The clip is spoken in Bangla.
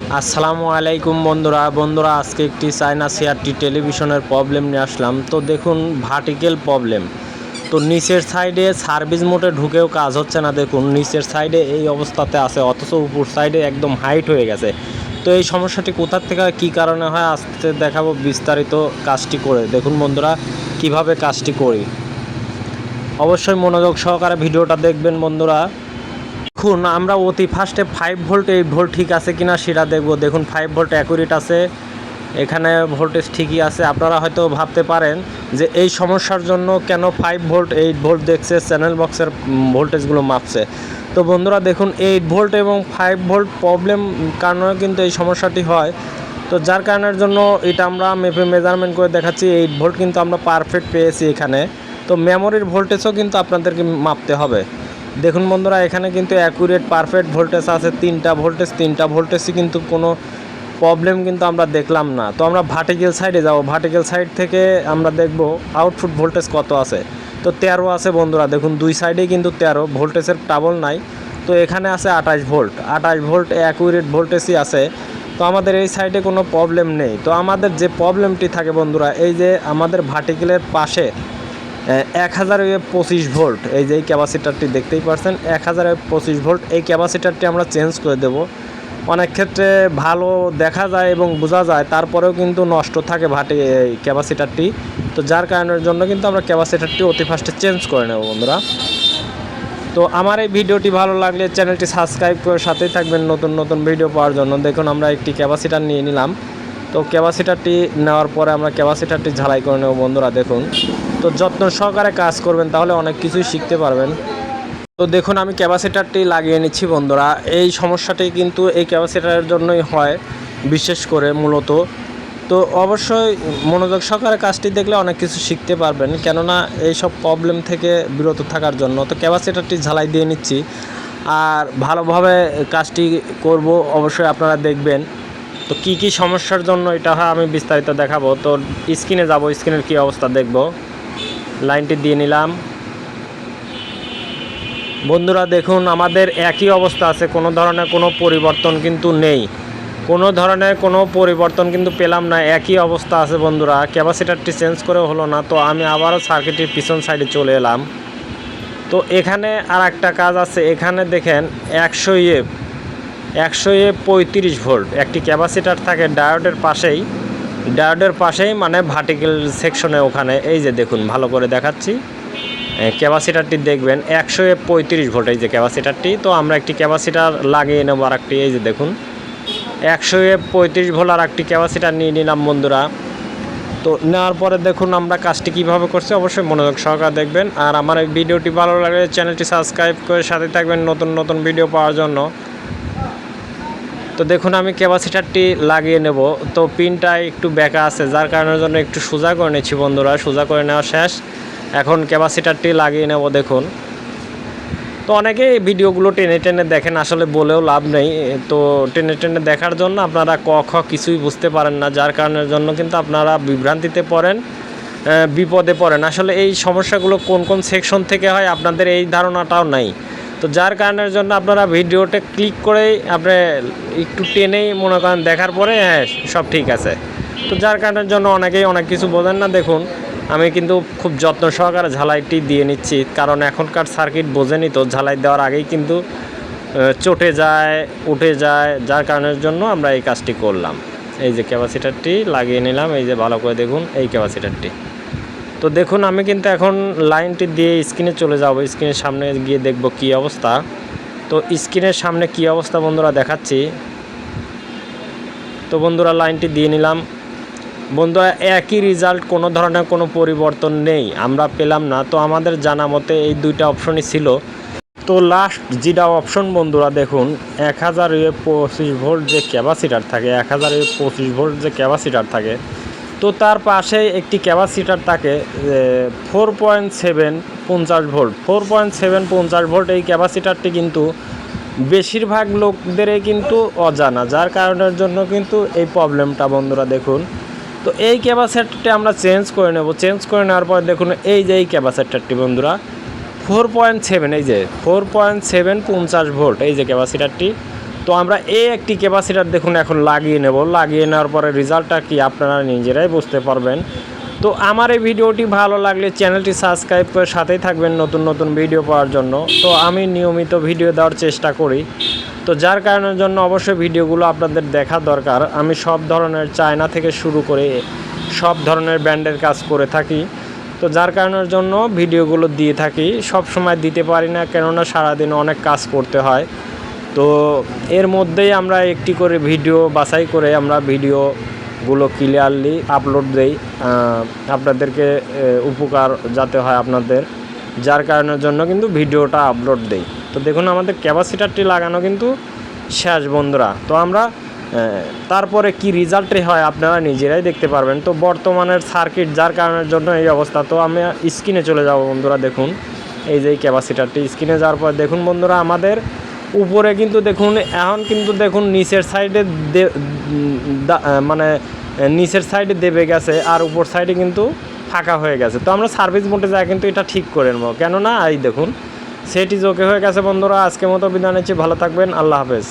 আসসালামু আলাইকুম বন্ধুরা। বন্ধুরা, আজকে একটি চায়না সিআরটি টেলিভিশনের প্রবলেম নিয়ে আসলাম। তো দেখুন ভার্টিক্যাল প্রবলেম তো নিচের সাইডে সার্ভিস মোটে ঢুকেও কাজ হচ্ছে না। দেখুন, নিচের সাইডে এই অবস্থাতে আছে, অথচ উপর সাইডে একদম হাইট হয়ে গেছে। তো এই সমস্যাটি কোথার থেকে কী কারণে হয়, আজকে দেখাবো বিস্তারিত কাজটি করে। দেখুন বন্ধুরা, কীভাবে কাজটি করি। অবশ্যই মনোযোগ সহকারে ভিডিওটা দেখবেন বন্ধুরা। দেখুন, আমরা অতি ফার্স্টে ফাইভ ভোল্ট এইট ভোল্ট ঠিক আছে কিনা সেটা দেখব। দেখুন ফাইভ ভোল্ট অ্যাকুরেট আছে। এখানে ভোল্টেজ ঠিকই আছে। আপনারা হয়তো ভাবতে পারেন যে এই সমস্যার জন্য কেন ফাইভ ভোল্ট এইট ভোল্ট দেখছে চ্যানেল বক্সের ভোল্টেজগুলো মাপছে। তো বন্ধুরা, দেখুন এইট ভোল্ট এবং ফাইভ ভোল্ট প্রবলেম কারণেও কিন্তু এই সমস্যাটি হয়। তো যার কারণের জন্য এটা আমরা মেপে মেজারমেন্ট করে দেখাচ্ছি। এইট ভোল্ট কিন্তু আমরা পারফেক্ট পেয়েছি এখানে। তো মেমোরির ভোল্টেজও কিন্তু আপনাদেরকে মাপতে হবে। দেখুন বন্ধুরা, এখানে কিন্তু অ্যাকুরেট পারফেক্ট ভোল্টেজ আছে, তিনটা ভোল্টেজ তিনটা ভোল্টেজই কিন্তু কোনো প্রবলেম কিন্তু আমরা দেখলাম না। তো আমরা ভার্টিক্যাল সাইডে যাব। ভার্টিক্যাল সাইড থেকে আমরা দেখব আউটপুট ভোল্টেজ কত আছে। তো তেরো আছে বন্ধুরা, দেখুন দুই সাইডেই কিন্তু তেরো ভোল্টেজের টাবল নাই। তো এখানে আছে আঠাশ ভোল্ট আঠাশ ভোল্ট অ্যাকুরেট ভোল্টেজই আছে। তো আমাদের এই সাইডে কোনো প্রবলেম নেই। তো আমাদের যে প্রবলেমটি থাকে বন্ধুরা, এই যে আমাদের ভার্টিক্যালের পাশে এক হাজার পঁচিশ ভোল্ট, এই যে ক্যাপাসিটারটি দেখতেই পাচ্ছেন এক হাজার পঁচিশ ভোল্ট, এই ক্যাপাসিটারটি আমরা চেঞ্জ করে দেব। অনেক ক্ষেত্রে ভালো দেখা যায় এবং বোঝা যায়, তারপরেও কিন্তু নষ্ট থাকে ভাটি এই ক্যাপাসিটারটি। তো যার কারণের জন্য কিন্তু আমরা ক্যাপাসিটারটি অতি ফার্স্টে চেঞ্জ করে নেব বন্ধুরা। তো আমার এই ভিডিওটি ভালো লাগলে চ্যানেলটি সাবস্ক্রাইব করে সাথেই থাকবেন। নতুন নতুন ভিডিও পাওয়ার জন্য দেখুন, আমরা একটি ক্যাপাসিটার নিয়ে নিলাম। তো ক্যাপাসিটারটি নেওয়ার পরে আমরা ক্যাপাসিটারটি ঝালাই করে নেব বন্ধুরা, দেখুন। তো যত্ন সহকারে কাজ করবেন, তাহলে অনেক কিছুই শিখতে পারবেন। তো দেখুন, আমি ক্যাপাসিটারটি লাগিয়ে নিচ্ছি বন্ধুরা। এই সমস্যাটি কিন্তু এই ক্যাপাসিটারের জন্যই হয়, বিশেষ করে মূলত। তো অবশ্যই মনোযোগ সহকারে কাজটি দেখলে অনেক কিছু শিখতে পারবেন, কেননা এই সব প্রবলেম থেকে বিরত থাকার জন্য। তো ক্যাপাসিটারটি ঝালাই দিয়ে নিচ্ছি। আর ভালোভাবে কাজটি করব, অবশ্যই আপনারা দেখবেন। তো কি কি সমস্যার জন্য এটা আমি বিস্তারিত দেখাবো। তো স্ক্রিনে যাব, স্ক্রিনের কি অবস্থা দেখব। লাইনটি দিয়ে নিলাম। বন্ধুরা, দেখুন, আমাদের একই অবস্থা আছে। কোনো ধরনের কোনো পরিবর্তন কিন্তু নেই। কোনো ধরনের কোনো পরিবর্তন কিন্তু পেলাম না। একই অবস্থা আছে বন্ধুরা। ক্যাপাসিটারটি চেঞ্জ করে হলো না। তো আমি আবারও সার্কিটের পিছন সাইডে চলে এলাম। তো এখানে আর একটা কাজ আছে। এখানে দেখেন, একশো ইয়ে একশো এ পঁয়ত্রিশ ভোল্ট। একটি ক্যাপাসিটার থাকে ডায়োডের পাশেই। ডায়োডের পাশেই মানে ভার্টিক্যাল সেকশনে ওখানে। এই যে দেখুন, ভালো করে দেখাচ্ছি। ক্যাপাসিটারটি দেখবেন, একশো পঁয়ত্রিশ ভোল্ট এই যে ক্যাপাসিটারটি। তো আমরা একটি ক্যাপাসিটার লাগিয়ে নেব আর একটি এই যে দেখুন। একশো পঁয়ত্রিশ ভোল্ট আর একটি ক্যাপাসিটার নিয়ে নিলাম বন্ধুরা। তো নেওয়ার পরে দেখুন আমরা কাজটি কীভাবে করছি, অবশ্যই মনোযোগ সহকারে দেখবেন। আর আমার এই ভিডিওটি ভালো লাগলে চ্যানেলটি সাবস্ক্রাইব করে সাথে থাকবেন নতুন নতুন ভিডিও পাওয়ার জন্য। তো দেখুন, আমি ক্যাপাসিটারটি লাগিয়ে নেব। তো পিনটা একটু বেঁকা আছে, যার কারণের জন্য একটু সোজা করে নিচ্ছি বন্ধুরা, সোজা করে নেওয়া শেষ। এখন ক্যাপাসিটারটি লাগিয়ে নেব, দেখুন। তো অনেকে ভিডিওগুলো টেনে টেনে দেখেন, আসলে বলেও লাভ নেই। তো টেনে টেনে দেখার জন্য আপনারা ক, খ কিছুই বুঝতে পারেন না, যার কারণের জন্য কিন্তু আপনারা বিভ্রান্তিতে পড়েন বিপদে পড়েন। আসলে এই সমস্যাগুলো কোন কোন সেকশন থেকে হয়, আপনাদের এই ধারণাটাও নাই। তো যার কারণের জন্য আপনারা ভিডিওটা ক্লিক করেই আপনি একটু টেনেই মনে করেন দেখার পরে হ্যাঁ সব ঠিক আছে। তো যার কারণের জন্য অনেকেই অনেক কিছু বোঝেন না। দেখুন, আমি কিন্তু খুব যত্ন সহকারে ঝালাইটি দিয়ে নিচ্ছি, কারণ এখনকার সার্কিট বোঝেনি তো, ঝালাই দেওয়ার আগেই কিন্তু চটে যায়, উঠে যায়, যার কারণের জন্য আমরা এই কাজটি করলাম। এই যে ক্যাপাসিটারটি লাগিয়ে নিলাম, এই যে ভালো করে দেখুন, এই ক্যাপাসিটারটি। তো দেখুন, আমি কিন্তু এখন লাইনটি দিয়ে স্ক্রিনে চলে যাব। স্ক্রিনের সামনে গিয়ে দেখব কি অবস্থা। তো স্ক্রিনের সামনে কি অবস্থা বন্ধুরা দেখাচ্ছি। তো বন্ধুরা, লাইনটি দিয়ে নিলাম। বন্ধুরা, একই রেজাল্ট কোনো ধরনের কোনো পরিবর্তন নেই। আমরা পেলাম না। তো আমাদের জানা মতে এই দুইটা অপশনই ছিল। তো লাস্ট যেটা অপশন বন্ধুরা, দেখুন, এক হাজার পঁচিশ ভোল্ট যে ক্যাপাসিটার থাকে, এক হাজার পঁচিশ ভোল্ট যে ক্যাপাসিটার থাকে তো তার পাশে একটি ক্যাপাসিটার থাকে ফোর পয়েন্ট সেভেন পঞ্চাশ ভোল্ট। ফোর পয়েন্ট সেভেন পঞ্চাশ ভোল্ট এই ক্যাপাসিটারটি কিন্তু বেশিরভাগ লোকদেরই কিন্তু অজানা, যার কারণের জন্য কিন্তু এই প্রবলেমটা বন্ধুরা দেখুন। তো এই ক্যাপাসিটারটি আমরা চেঞ্জ করে নেব। চেঞ্জ করে নেওয়ার পর দেখুন, এই যে এই ক্যাপাসিটারটি বন্ধুরা ফোর পয়েন্ট সেভেন এই যে ফোর পয়েন্ট সেভেন পঞ্চাশ ভোল্ট, এই যে ক্যাপাসিটারটি তো আমরা এই একটি ক্যাপাসিটার দেখুন এখন লাগিয়ে নেব। লাগিয়ে নেওয়ার পরে রেজাল্টটা কি আপনারা নিজেরাই বুঝতে পারবেন। তো আমার এই ভিডিওটি ভালো লাগলে চ্যানেলটি সাবস্ক্রাইব করে সাথেই থাকবেন নতুন নতুন ভিডিও পাওয়ার জন্য। তো আমি নিয়মিত ভিডিও দেওয়ার চেষ্টা করি। তো যার কারণের জন্য অবশ্যই ভিডিওগুলো আপনাদের দেখা দরকার। আমি সব ধরনের চায়না থেকে শুরু করে সব ধরনের ব্র্যান্ডের কাজ করে থাকি। তো যার কারণের জন্য ভিডিওগুলো দিয়ে থাকি। সব সময় দিতে পারি না কেননা সারাদিন অনেক কাজ করতে হয়। তো এর মধ্যেই আমরা একটি করে ভিডিও, বাছাই করে আমরা ভিডিওগুলো ক্লিয়ারলি আপলোড দেই। আপনাদেরকে উপকার যাতে হয় আপনাদের, যার কারণের জন্য কিন্তু ভিডিওটা আপলোড দেই। তো দেখুন আমাদের ক্যাপাসিটারটি লাগানো কিন্তু শেষ, বন্ধুরা। তো আমরা তারপরে কি রেজাল্টে হয় আপনারা নিজেরাই দেখতে পারবেন। তো বর্তমানের সার্কিট যার কারণের জন্য এই অবস্থা। তো আমি স্ক্রিনে চলে যাব, বন্ধুরা, দেখুন। এই যে ক্যাপাসিটারটি স্ক্রিনে যাওয়ার পর দেখুন, বন্ধুরা, আমাদের উপরে কিন্তু দেখুন, এখন কিন্তু দেখুন নিচের সাইডে মানে নিচের সাইডে দেবে গেছে আর উপর সাইডে কিন্তু ফাঁকা হয়ে গেছে। তো আমরা সার্ভিস মোটে যাই কিন্তু এটা ঠিক করে নেব। কেননা, এই দেখুন, সেটি জোকে হয়ে গেছে বন্ধুরা। আজকে মতো বিদায় নিচ্ছি। ভালো থাকবেন। আল্লাহ হাফেজ।